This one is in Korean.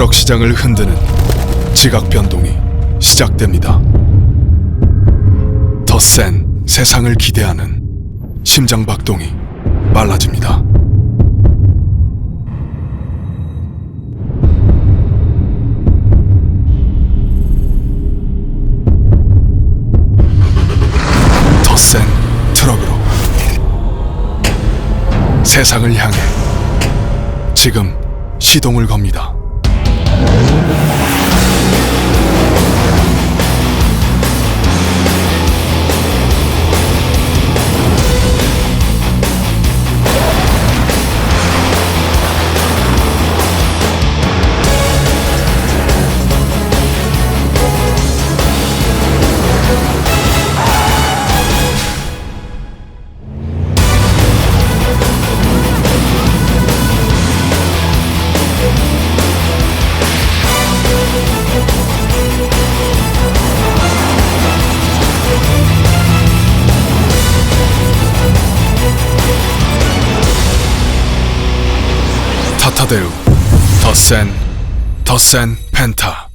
트럭 시장을 흔드는 지각 변동이 시작됩니다. 더 센 세상을 기대하는 심장 박동이 빨라집니다. 더 센 트럭으로 세상을 향해 지금 시동을 겁니다. 타타데우. 더 센, 더 센 펜타